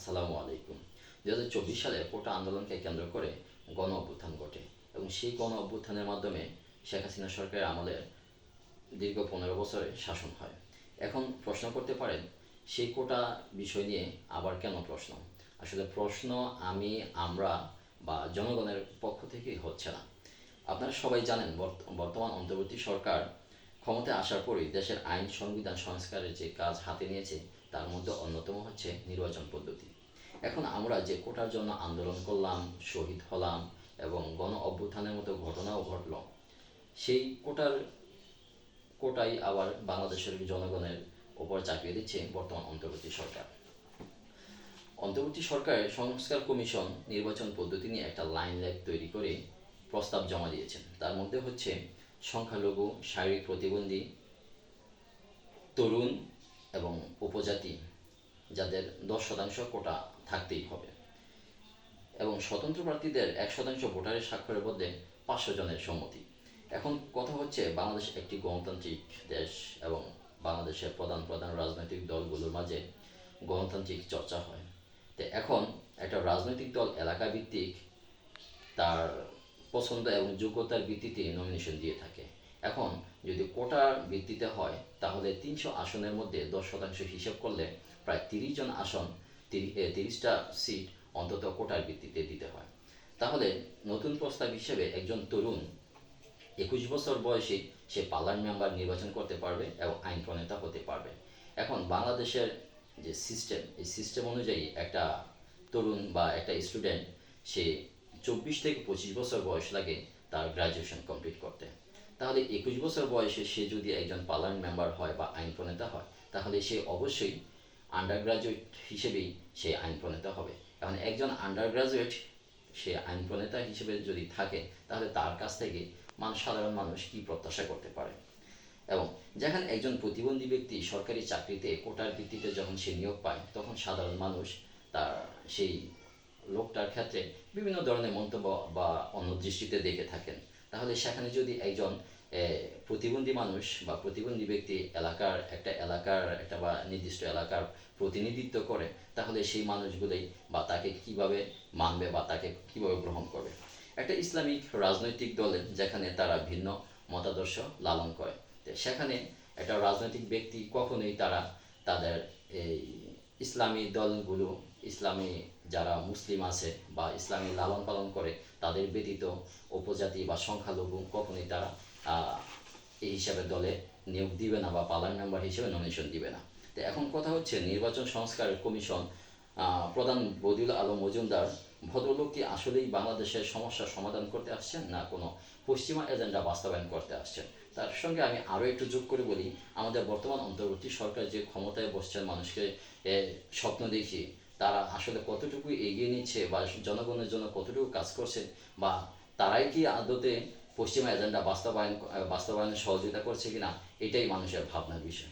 আসসালামু আলাইকুম। দু হাজার চব্বিশ সালে কোটা আন্দোলনকে কেন্দ্র করে গণ অভ্যুত্থান ঘটে এবং সেই গণ অভ্যুত্থানের মাধ্যমে শেখ হাসিনা সরকারের আমলে দীর্ঘ পনেরো বছরে শাসন হয়। এখন প্রশ্ন করতে পারেন, সেই কোটা বিষয় নিয়ে আবার কেন প্রশ্ন? আসলে প্রশ্ন আমি, আমরা বা জনগণের পক্ষ থেকেই হচ্ছে না। আপনারা সবাই জানেন, বর্ত- বর্তমান অন্তর্বর্তী সরকার ক্ষমতায় আসার পরই দেশের আইন, সংবিধান, সংস্কারের যে কাজ হাতে নিয়েছে, তার মধ্যে অন্যতম হচ্ছে নির্বাচন পদ্ধতি। এখন আমরা যে কোটার জন্য আন্দোলন করলাম, শহীদ হলাম এবং গণ অভ্যুত্থানের মতো ঘটনাও ঘটল, সেই কোটার কোটাই আবার বাংলাদেশের জনগণের ওপর চাপিয়ে দিচ্ছে বর্তমান অন্তর্বর্তী সরকার। অন্তর্বর্তী সরকারের সংস্কার কমিশন নির্বাচন পদ্ধতি নিয়ে একটা লাইন ল্যাব তৈরি করে প্রস্তাব জমা দিয়েছেন। তার মধ্যে হচ্ছে সংখ্যালঘু, শারীরিক প্রতিবন্ধী, তরুণ এবং উপজাতি, যাদের দশ শতাংশ কোটা থাকতেই হবে। এবং স্বতন্ত্র প্রার্থীদের এক শতাংশ ভোটারের স্বাক্ষরের মধ্যে পাঁচশো জনের সম্মতি। এখন কথা হচ্ছে, বাংলাদেশ একটি গণতান্ত্রিক দেশ এবং বাংলাদেশের প্রধান প্রধান রাজনৈতিক দলগুলোর মাঝে গণতান্ত্রিক চর্চা হয়। তো এখন একটা রাজনৈতিক দল এলাকা ভিত্তিক তার পছন্দ এবং যোগ্যতার ভিত্তিতে নমিনেশন দিয়ে থাকে। এখন যদি কোটার ভিত্তিতে হয়, তাহলে তিনশো আসনের মধ্যে দশ শতাংশ হিসাব করলে প্রায় তিরিশ জন আসন তিরিশটা সিট অন্তত কোটার ভিত্তিতে দিতে হয়। তাহলে নতুন প্রস্তাব হিসেবে একজন তরুণ একুশ বছর বয়সে, সে পার্লামেন্ট মেম্বার নির্বাচন করতে পারবে এবং আইন প্রণেতা হতে পারবে। এখন বাংলাদেশের যে সিস্টেম এই সিস্টেম অনুযায়ী একটা তরুণ বা একটা স্টুডেন্ট সে চব্বিশ থেকে পঁচিশ বছর বয়স লাগে তার গ্রাজুয়েশন কমপ্লিট করতে। তাহলে একুশ বছর বয়সে সে যদি একজন পার্লামেন্ট মেম্বার হয় বা আইন প্রণেতা হয়, তাহলে সে অবশ্যই আন্ডার গ্রাজুয়েট হিসেবেই সে আইন প্রণেতা হবে। এখন একজন আন্ডার গ্রাজুয়েট সে আইন প্রণেতা হিসেবে যদি থাকে, তাহলে তার কাছ থেকে মানুষ সাধারণ মানুষ কি প্রত্যাশা করতে পারে? এবং যেখানে একজন প্রতিবন্ধী ব্যক্তি সরকারি চাকরিতে কোটার ভিত্তিতে যখন সে নিয়োগ পায়, তখন সাধারণ মানুষ তার সেই লোকটার ক্ষেত্রে বিভিন্ন ধরনের মন্তব্য বা অন্য দৃষ্টিতে দেখে থাকেন। তাহলে সেখানে যদি একজন প্রতিবন্ধী মানুষ বা প্রতিবন্ধী ব্যক্তি এলাকার একটা এলাকার একটা বা নির্দিষ্ট এলাকার প্রতিনিধিত্ব করে, তাহলে সেই মানুষগুলোই বা তাকে কীভাবে মানবে বা তাকে কীভাবে গ্রহণ করবে। একটা ইসলামিক রাজনৈতিক দলের যেখানে তারা ভিন্ন মতাদর্শ লালন করে সেখানে একটা রাজনৈতিক ব্যক্তি কখনোই তারা তাদের এই ইসলামী দলগুলো ইসলামী যারা মুসলিম আছে বা ইসলামী লালন পালন করে, তাদের ব্যতীত উপজাতি বা সংখ্যালঘু কখনোই তারা এই হিসাবে দলে নিয়োগ দিবে না বা পার্লামেন্ট মেম্বার হিসেবে নমিনেশন দিবে না। তো এখন কথা হচ্ছে নির্বাচন সংস্কার কমিশন প্রধান বদিউল আলম মজুমদার ভদ্রলোক কি আসলেই বাংলাদেশের সমস্যার সমাধান করতে আসছেন না কোনো পশ্চিমা এজেন্ডা বাস্তবায়ন করতে আসছেন? তার সঙ্গে আমি আরও একটু যোগ করে বলি, আমাদের বর্তমান অন্তর্বর্তী সরকার যে ক্ষমতায় বসছেন মানুষকে স্বপ্ন দেখিয়ে তারা আসলে কতটুকু এগিয়ে নিচ্ছে বা জনগণের জন্য কতটুকু কাজ করছে বা তারাই কি আদতে পশ্চিমা এজেন্ডা বাস্তবায়ন বাস্তবায়নে সহযোগিতা করছে কিনা, এটাই মানুষের ভাবনার বিষয়।